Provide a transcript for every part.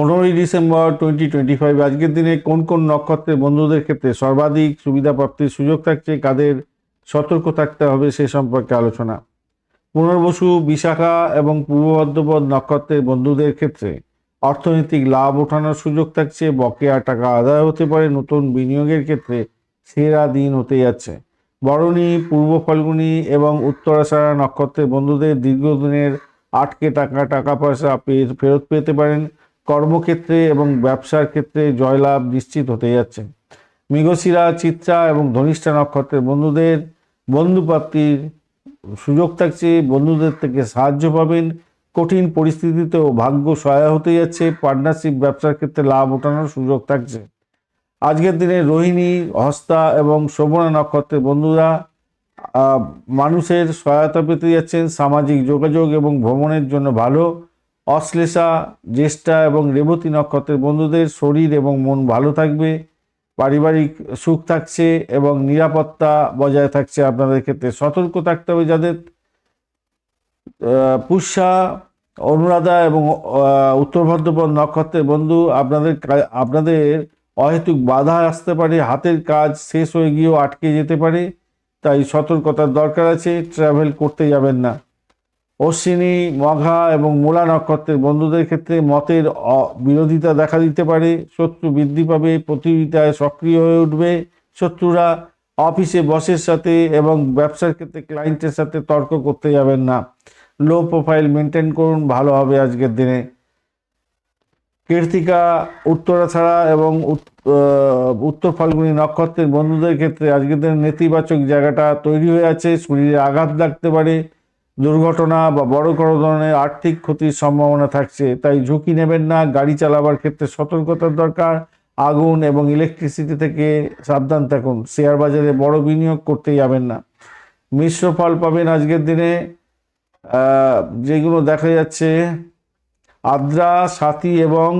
পনেরোই December twenty twenty five আজকের দিনে কোন কোন নক্ষত্রের বন্ধুদের ক্ষেত্রে সর্বাধিক সুবিধা প্রাপ্তির সুযোগ থাকছে, কাদের সতর্ক থাকতে হবে সে সম্পর্কে আলোচনা। পুনর্বসু বিশাখা এবং পূর্ব বর্ধমান নক্ষত্রের বন্ধুদের ক্ষেত্রে অর্থনৈতিক লাভ ওঠানোর সুযোগ থাকছে, বকেয়া টাকা আদায় হতে পারে, নতুন বিনিয়োগের ক্ষেত্রে সেরা দিন হতে যাচ্ছে। বরণী, পূর্ব ফাল্গুনী এবং উত্তরাষাঢ়া নক্ষত্রের বন্ধুদের দীর্ঘদিনের আটকে টাকা টাকা পয়সা পেয়ে ফেরত পেতে পারেন। কর্মক্ষেত্রে এবং ব্যবসার ক্ষেত্রে জয়লাভ নিশ্চিত হতে যাচ্ছে। মৃগশিরা, চিত্রা এবং ধনিষ্ঠা নক্ষত্রের বন্ধুদের বন্ধুপ্রাপ্তির সুযোগ থাকছে। বন্ধুদের থেকে সাহায্য পাবেন। কঠিন পরিস্থিতিতেও ভাগ্য সহায় হতে যাচ্ছে। পার্টনারশিপ ব্যবসার ক্ষেত্রে লাভ ওঠানোর সুযোগ থাকছে। আজকের দিনে রোহিণী, হস্তা এবং শোভনা নক্ষত্রের বন্ধুরা মানুষের সহায়তা পেতে যাচ্ছেন। সামাজিক যোগাযোগ এবং ভ্রমণের জন্য ভালো। অশ্লেষা, জ্যেষ্ঠা এবং রেবতী নক্ষত্রের বন্ধুদের শরীর এবং মন ভালো থাকবে, পারিবারিক সুখ থাকছে এবং নিরাপত্তা বজায় থাকছে আপনাদের ক্ষেত্রে। সতর্ক থাকতে হবে যাদের। পুষ্যা, অনুরাধা এবং উত্তর ভদ্রপদ নক্ষত্রের বন্ধু আপনাদের আপনাদের অহেতুক বাধা আসতে পারে, হাতের কাজ শেষ হয়ে গিয়েও আটকে যেতে পারে, তাই সতর্কতার দরকার আছে ট্রাভেল করতে যাবেন না। অশ্বিনী, মঘা এবং মূলা নক্ষত্রের বন্ধুদের ক্ষেত্রে মতের বিরোধিতা দেখা দিতে পারে। শত্রু বৃদ্ধি পাবে, প্রতিযোগিতায় সক্রিয় হয়ে উঠবে। শত্রুরা অফিসে বসের সাথে এবং ব্যবসার ক্ষেত্রে ক্লায়েন্টের সাথে তর্ক করতে যাবেন না। লো প্রোফাইল মেনটেন করুন, ভালো হবে আজকের দিনে। কীর্তিকা, উত্তরা ছাড়া এবং উত- উত্তর ফাল্গুনী নক্ষত্রের বন্ধুদের ক্ষেত্রে আজকের দিনে নেতিবাচক জায়গাটা তৈরি হয়ে আছে। শরীরে আঘাত লাগতে পারে। দুর্ঘটনা বা বড় কোনো ধরনের আর্থিক ক্ষতির সম্ভাবনা থাকছে, তাই ঝুঁকি নেবেন না, গাড়ি চালাবার ক্ষেত্রে সতর্কতার দরকার, আগুন এবং ইলেকট্রিসিটি থেকে সাবধান থাকুন, শেয়ার বাজারে বড় বিনিয়োগ করতে যাবেন না। মিশ্র ফল পাবেন আজকের দিনে যেগুলো দেখা যাচ্ছে, আদ্রা, সাথী এবং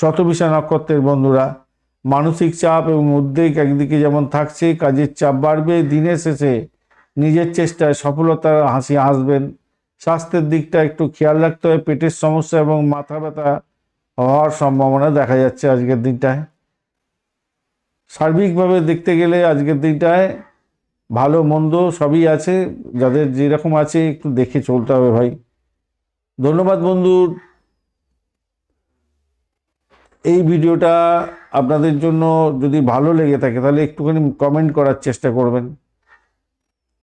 শতবিশা নক্ষত্রের বন্ধুরা, মানসিক চাপ এবং উদ্বেগ একদিকে যেমন থাকছে, কাজের চাপ বাড়বে, দিনের শেষে নিজের চেষ্টায় সফলতার হাসি হাসবেন স্বাস্থ্যের দিকটা একটু খেয়াল রাখতে হবে পেটের সমস্যা এবং মাথা ব্যথা হওয়ার সম্ভাবনা দেখা যাচ্ছে আজকের দিনটায়। সার্বিকভাবে দেখতে গেলে আজকের দিনটায় ভালো, মন্দ সবই আছে। যাদের যেরকম আছে একটু দেখে চলতে হবে ভাই। ধন্যবাদ বন্ধু। এই ভিডিওটা আপনাদের জন্য যদি ভালো লেগে থাকে তাহলে একটুখানি কমেন্ট করার চেষ্টা করবেন।